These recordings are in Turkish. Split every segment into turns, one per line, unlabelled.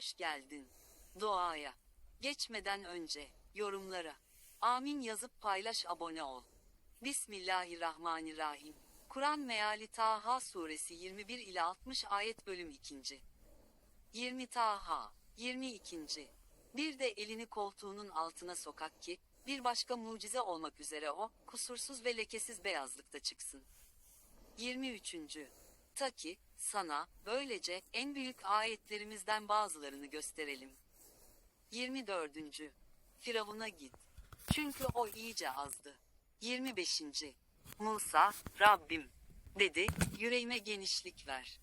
hoş geldin. Duaya. Geçmeden önce, yorumlara. Amin yazıp paylaş abone ol. Bismillahirrahmanirrahim. Kur'an meali Taha suresi 21 ile 60 ayet bölüm 2. 20 Taha 22. Bir de elini koltuğunun altına sokak ki, bir başka mucize olmak üzere o, kusursuz ve lekesiz beyazlıkta çıksın. 23. Ta ki, sana, böylece, en büyük ayetlerimizden bazılarını gösterelim. 24. Firavun'a git. Çünkü o iyice azdı. 25. Musa, Rabbim, dedi, yüreğime genişlik ver.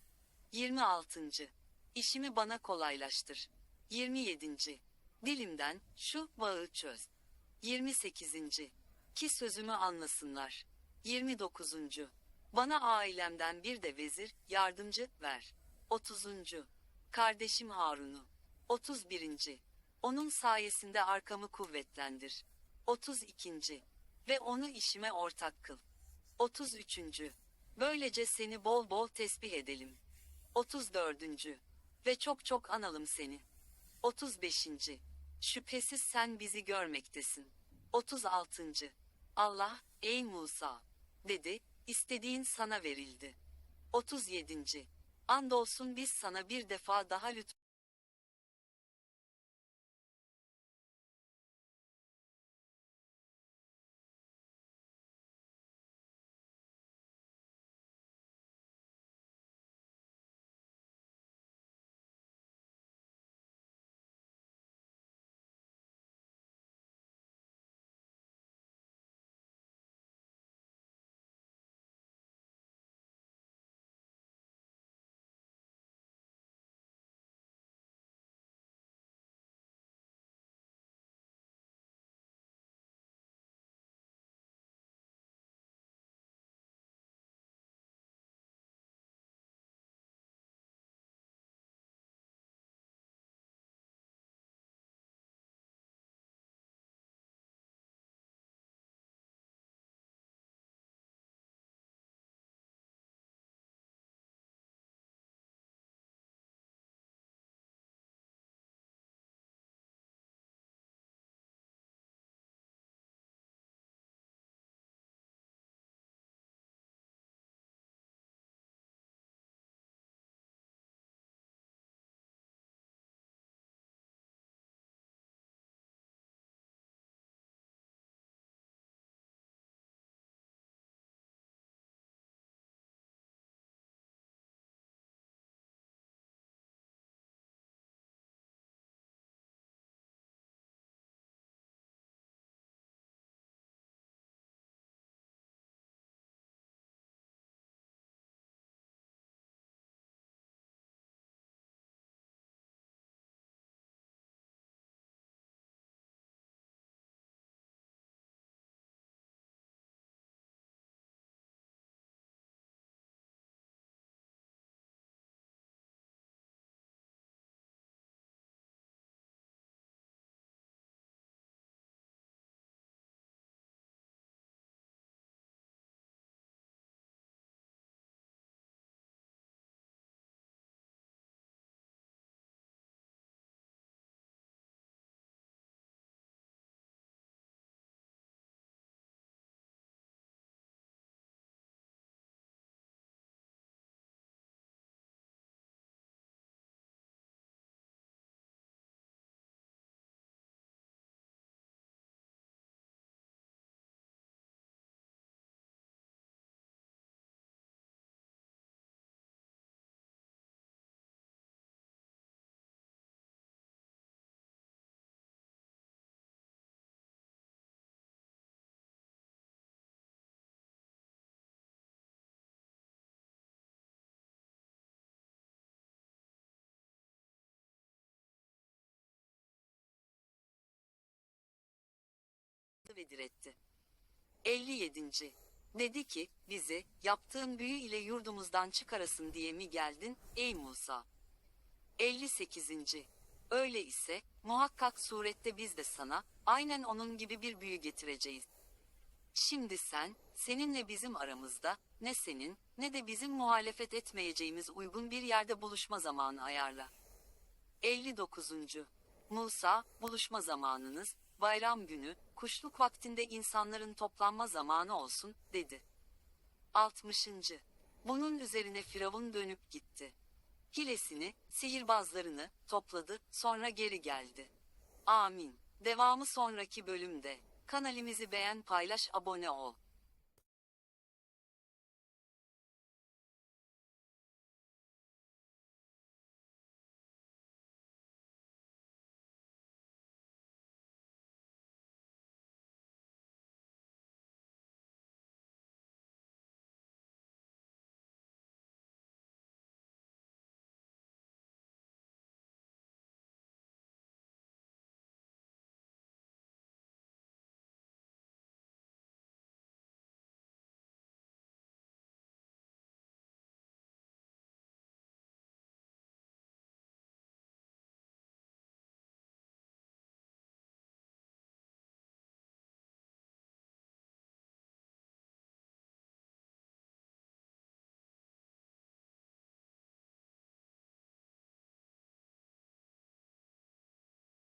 26. İşimi bana kolaylaştır. 27. Dilimden, şu bağı çöz. 28. Ki sözümü anlasınlar. 29. Bana ailemden bir de vezir, yardımcı ver. 30. Kardeşim Harun'u. 31. Onun sayesinde arkamı kuvvetlendir. 32. Ve onu işime ortak kıl. 33. Böylece seni bol bol tesbih edelim. 34. Ve çok çok analım seni. 35. Şüphesiz sen bizi görmektesin. 36. Allah, ey Musa, dedi, istediğin sana verildi. 37. Andolsun biz sana bir defa daha lütfen ve diretti. 57. Dedi ki, bizi, yaptığın büyü ile yurdumuzdan çıkarasın diye mi geldin, ey Musa? 58. Öyle ise, muhakkak surette biz de sana, aynen onun gibi bir büyü getireceğiz. Şimdi sen, seninle bizim aramızda, ne senin, ne de bizim muhalefet etmeyeceğimiz uygun bir yerde buluşma zamanı ayarla. 59. Musa, buluşma zamanınız, bayram günü, kuşluk vaktinde insanların toplanma zamanı olsun, dedi. 60. Bunun üzerine Firavun dönüp gitti. Hilesini, sihirbazlarını topladı, sonra geri geldi. Amin. Devamı sonraki bölümde. Kanalimizi beğen, paylaş, abone ol.